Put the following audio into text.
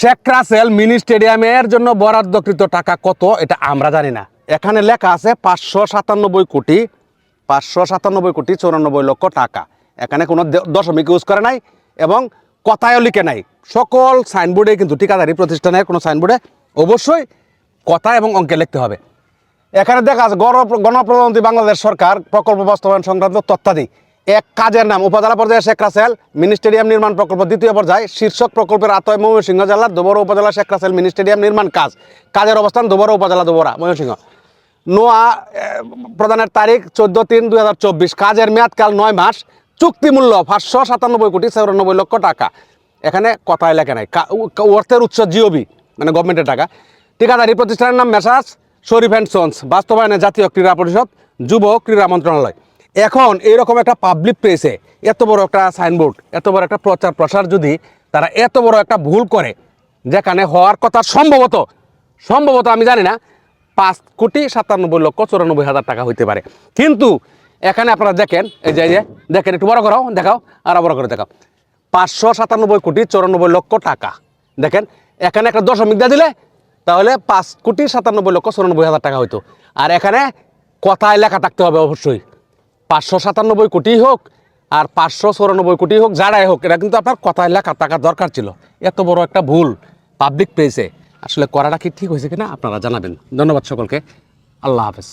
Sheikh Rasel mini স্টেডিয়ামের জন্য বরাদ্দকৃত টাকা কত এটা আমরা জানি না। এখানে লেখা আছে পাঁচশো সাতানব্বই কোটি, পাঁচশো সাতানব্বই কোটি চৌরানব্বই লক্ষ টাকা। এখানে কোনো দশমিক ইউজ করে নাই এবং কথায়ও লিখে নাই। সকল সাইনবোর্ডে কিন্তু ঠিকাদারি প্রতিষ্ঠানের কোনো সাইনবোর্ডে অবশ্যই কথা এবং অঙ্কে লিখতে হবে। এখানে দেখা আছে গণ- গণপ্রজাতন্ত্রী বাংলাদেশ সরকার প্রকল্প বাস্তবায়ন সংক্রান্ত তথ্যাদি এক কাজের নাম, উপজেলা পর্যায়ে শেখ রাসেল, মিনি স্টেডিয়াম নির্মাণ প্রকল্প দ্বিতীয় পর্যায়ে, শীর্ষক প্রকল্পের আতয় ময়মনসিংহ জেলার দুবরা উপজেলা শেখ রাসেল মিনি স্টেডিয়াম নির্মাণ কাজ। কাজের অবস্থান দুবরা উপজেলা দুবরা ময়মনসিংহ। নোয়া প্রদানের তারিখ চোদ্দ তিন দুই হাজার চব্বিশ। কাজের মেয়াদকাল নয় মাস, চুক্তি মূল্য পাঁচশো সাতানব্বই কোটি চৌরানব্বই লক্ষ টাকা। এখানে কথায় লেখা নাই। অর্থের উৎস জিওবি মানে গভর্নমেন্টের টাকা। ঠিকাদারি প্রতিষ্ঠানের নাম মেসাজ শরীফ অ্যান্ড সন্স। বাস্তবায়নে জাতীয় ক্রীড়া পরিষদ, যুব ক্রীড়া মন্ত্রণালয়। এখন এইরকম একটা পাবলিক প্লেসে এত বড় একটা সাইনবোর্ড এত বড় একটা প্রচার প্রসার যদি তারা এত বড় একটা ভুল করে, যেখানে হওয়ার কথা সম্ভবত সম্ভবত আমি জানি না, পাঁচ কোটি সাতানব্বই লক্ষ চুরানব্বই হাজার টাকা হইতে পারে। কিন্তু এখানে আপনারা দেখেন এই যে, দেখেন একটু বড় করাও, দেখাও, আর বড় করে দেখাও। পাঁচশো সাতানব্বই কোটি চুরানব্বই লক্ষ টাকা। দেখেন, এখানে একটা দশমিক দিয়ে দিলে, তাহলে পাঁচ কোটি সাতানব্বই লক্ষ চুরানব্বই হাজার টাকা হইতো। আর এখানে কথায় লেখা থাকতে হবে অবশ্যই। পাঁচশো সাতানব্বই কোটি হোক আর পাঁচশো চৌরানব্বই কোটি হোক, যারাই হোক, এটা কিন্তু আপনার কথা লেখা টাকা দরকার ছিল। এত বড় একটা ভুল পাবলিক প্লেসে আসলে করাটা কি ঠিক হয়েছে কিনা আপনারা জানাবেন। ধন্যবাদ সকলকে। আল্লাহ হাফেজ।